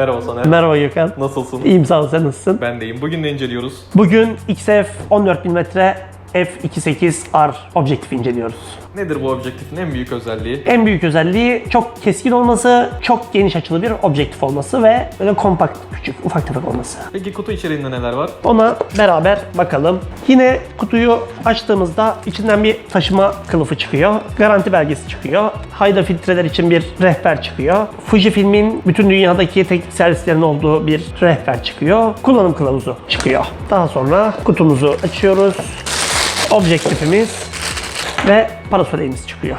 Merhaba Soner. Merhaba Gökhan. Nasılsın? İyiyim sağ ol sen nasılsın? Ben deyim. Bugün ne inceliyoruz? Bugün XF 14000 f2.8R objektif inceliyoruz. Nedir bu objektifin en büyük özelliği? En büyük özelliği çok keskin olması, çok geniş açılı bir objektif olması ve böyle kompakt, küçük, ufak tefek olması. Peki kutu içeriğinde neler var? Ona beraber bakalım. Yine kutuyu açtığımızda içinden bir taşıma kılıfı çıkıyor. Garanti belgesi çıkıyor. Hayda filtreler için bir rehber çıkıyor. Fujifilm'in bütün dünyadaki teknik servislerin olduğu bir rehber çıkıyor. Kullanım kılavuzu çıkıyor. Daha sonra kutumuzu açıyoruz. Objektifimiz ve parasoleyimiz çıkıyor.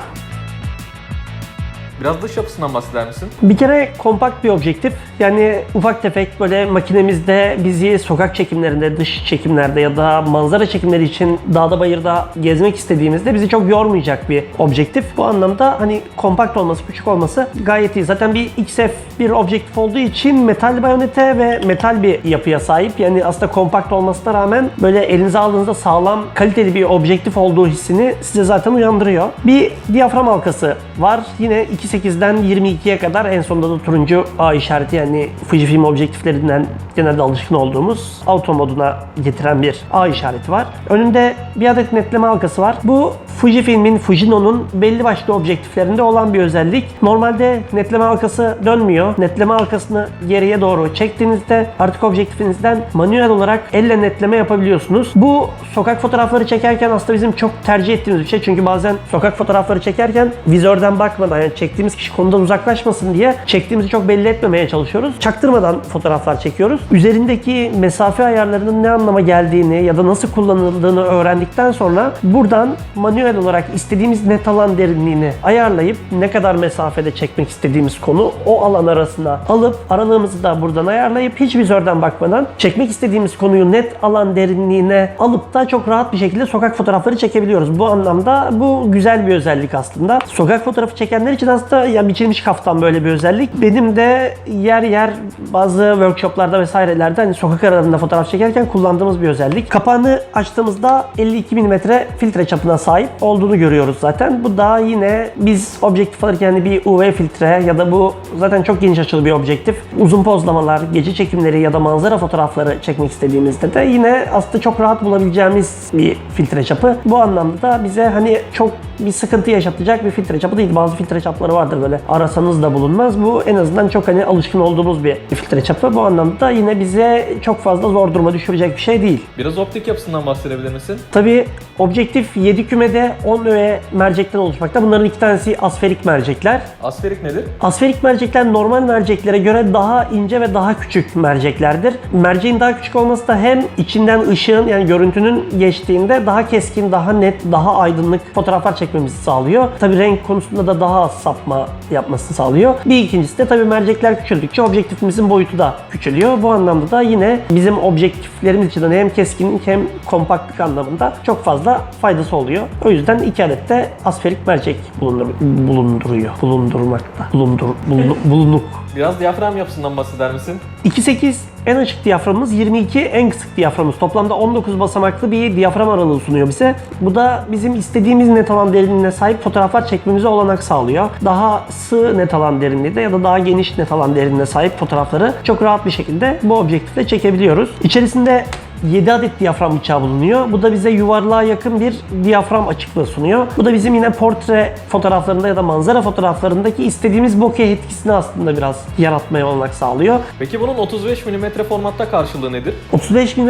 Biraz dış yapısından bahseder misin? Bir kere kompakt bir objektif. Yani ufak tefek böyle makinemizde bizi sokak çekimlerinde, dış çekimlerde ya da manzara çekimleri için dağda bayırda gezmek istediğimizde bizi çok yormayacak bir objektif. Bu anlamda hani kompakt olması, küçük olması gayet iyi. Zaten bir XF bir objektif olduğu için metal bayonete ve metal bir yapıya sahip. Yani aslında kompakt olmasına rağmen böyle elinize aldığınızda sağlam, kaliteli bir objektif olduğu hissini size zaten uyandırıyor. Bir diyafram halkası var. Yine 2.8'den 22'ye kadar en sonunda da turuncu A işareti yani Fujifilm objektiflerinden genelde alışkın olduğumuz auto moduna getiren bir A işareti var. Önünde bir adet netleme halkası var. Bu Fujifilm'in, Fujino'nun belli başlı objektiflerinde olan bir özellik. Normalde netleme halkası dönmüyor. Netleme halkasını geriye doğru çektiğinizde artık objektifinizden manuel olarak elle netleme yapabiliyorsunuz. Bu sokak fotoğrafları çekerken aslında bizim çok tercih ettiğimiz bir şey. Çünkü bazen sokak fotoğrafları çekerken vizörden bakmadan yani çektiğimiz kişi konudan uzaklaşmasın diye çektiğimizi çok belli etmemeye çalışıyoruz. Çaktırmadan fotoğraflar çekiyoruz. Üzerindeki mesafe ayarlarının ne anlama geldiğini ya da nasıl kullanıldığını öğrendikten sonra buradan manuel olarak istediğimiz net alan derinliğini ayarlayıp ne kadar mesafede çekmek istediğimiz konu o alan arasına alıp aralığımızı da buradan ayarlayıp hiç vizörden bakmadan çekmek istediğimiz konuyu net alan derinliğine alıp da çok rahat bir şekilde sokak fotoğrafları çekebiliyoruz. Bu anlamda bu güzel bir özellik aslında. Sokak fotoğrafı çekenler için aslında ya biçilmiş kaftan böyle bir özellik. Benim de yer yer bazı workshoplarda vesairelerde hani sokak aralarında fotoğraf çekerken kullandığımız bir özellik. Kapağını açtığımızda 52 mm filtre çapına sahip olduğunu görüyoruz zaten. Bu da yine biz objektif alırken hani bir UV filtre ya da bu zaten çok geniş açılı bir objektif. Uzun pozlamalar, gece çekimleri ya da manzara fotoğrafları çekmek istediğimizde de yine aslında çok rahat bulabileceğimiz bir filtre çapı. Bu anlamda da bize hani çok bir sıkıntı yaşatacak bir filtre çapı değil. Bazı filtre çapları vardır böyle arasanız da bulunmaz. Bu en azından çok hani alışkın olduğumuz bir filtre çapı. Bu anlamda yine bize çok fazla zor duruma düşürecek bir şey değil. Biraz optik yapısından bahsedebilir misin? Tabii objektif 7 kümede 10 öğe mercekten oluşmakta. Bunların iki tanesi asferik mercekler. Asferik nedir? Asferik mercekler normal merceklere göre daha ince ve daha küçük merceklerdir. Merceğin daha küçük olması da hem içinden ışığın yani görüntünün geçtiğinde daha keskin, daha net, daha aydınlık fotoğraflar çekmemizi sağlıyor. Tabii renk konusunda da daha az sapma yapmasını sağlıyor. Bir ikincisi de tabii mercekler küçüldükçe objektifimizin boyutu da küçülüyor. Bu anlamda da yine bizim objektiflerimiz için hem keskinlik hem kompaktlık anlamında çok fazla faydası oluyor. O yüzden iki adet de asferik mercek bulundur, bulunduruyor. Bulundurmakta. Bulundur, bulunu- bulunuk. Biraz diyafram yapısından bahseder misin? 2.8 en açık diyaframımız, 22 en kısık diyaframımız. Toplamda 19 basamaklı bir diyafram aralığı sunuyor bize. Bu da bizim istediğimiz net alan derinliğine sahip fotoğraflar çekmemize olanak sağlıyor. Daha sığ net alan derinliğinde ya da daha geniş net alan derinliğine sahip fotoğrafları çok rahat bir şekilde bu objektifle çekebiliyoruz. İçerisinde 7 adet diyafram bıçağı bulunuyor. Bu da bize yuvarlığa yakın bir diyafram açıklığı sunuyor. Bu da bizim yine portre fotoğraflarında ya da manzara fotoğraflarındaki istediğimiz bokeh etkisini aslında biraz yaratmaya olanak sağlıyor. Peki bunun 35 mm formatta karşılığı nedir? 35 mm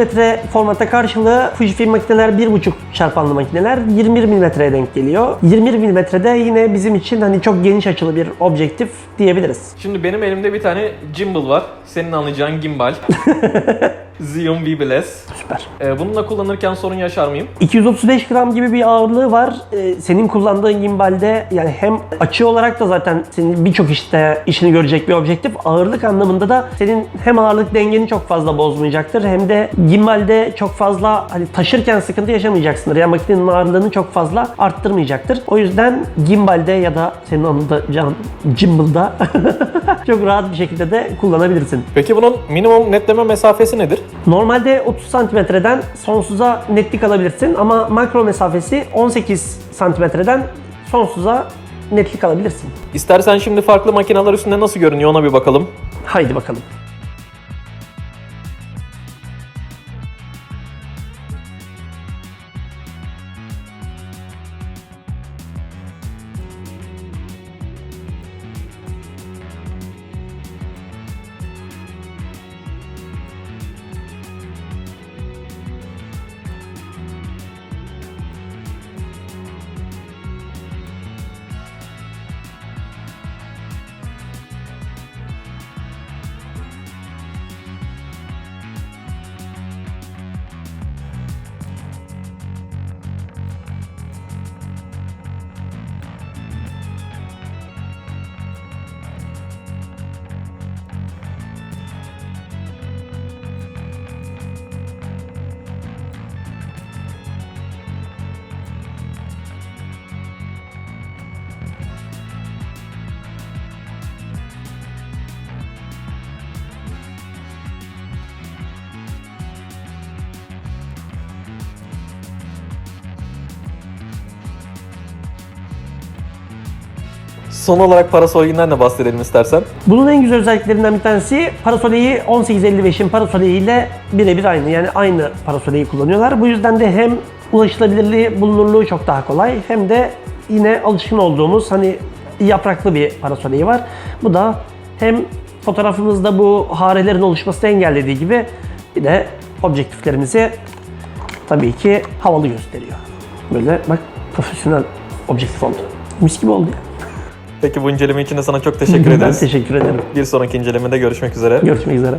formatta karşılığı Fujifilm makineler 1.5 çarpanlı makineler 21 mm'ye denk geliyor. 21 mm'de yine bizim için hani çok geniş açılı bir objektif diyebiliriz. Şimdi benim elimde bir tane gimbal var. Senin anlayacağın gimbal. Xeon VBLS. Süper. Ee, bununla kullanırken sorun yaşar mıyım? 235 gram gibi bir ağırlığı var. Ee, senin kullandığın gimbalde yani hem açı olarak da zaten senin birçok işte işini görecek bir objektif. Ağırlık anlamında da senin hem ağırlık dengeni çok fazla bozmayacaktır hem de gimbalde çok fazla hani taşırken sıkıntı yaşamayacaksındır. Yani makinenin ağırlığını çok fazla arttırmayacaktır. O yüzden gimbalde ya da senin anında can gimbalda çok rahat bir şekilde de kullanabilirsin. Peki bunun minimum netleme mesafesi nedir? Normalde 30 santimetreden sonsuza netlik alabilirsin ama makro mesafesi 18 santimetreden sonsuza netlik alabilirsin. İstersen şimdi farklı makineler üstünde nasıl görünüyor ona bir bakalım. Haydi bakalım. Son olarak parasolünden de bahsedelim istersen. Bunun en güzel özelliklerinden bir tanesi parasoleyi 1855'in parasoleyiyle birebir aynı. Yani aynı parasoleyi kullanıyorlar. Bu yüzden de hem ulaşılabilirliği, bulunurluğu çok daha kolay hem de yine alışkın olduğumuz hani yapraklı bir parasoleyi var. Bu da hem fotoğrafımızda bu harelerin oluşmasını engellediği gibi bir de objektiflerimizi tabii ki havalı gösteriyor. Böyle bak profesyonel objektif oldu. Mis gibi oldu ya. Peki bu inceleme için de sana çok teşekkür Ben ederiz. teşekkür ederim. Bir sonraki incelemede görüşmek üzere. Görüşmek üzere.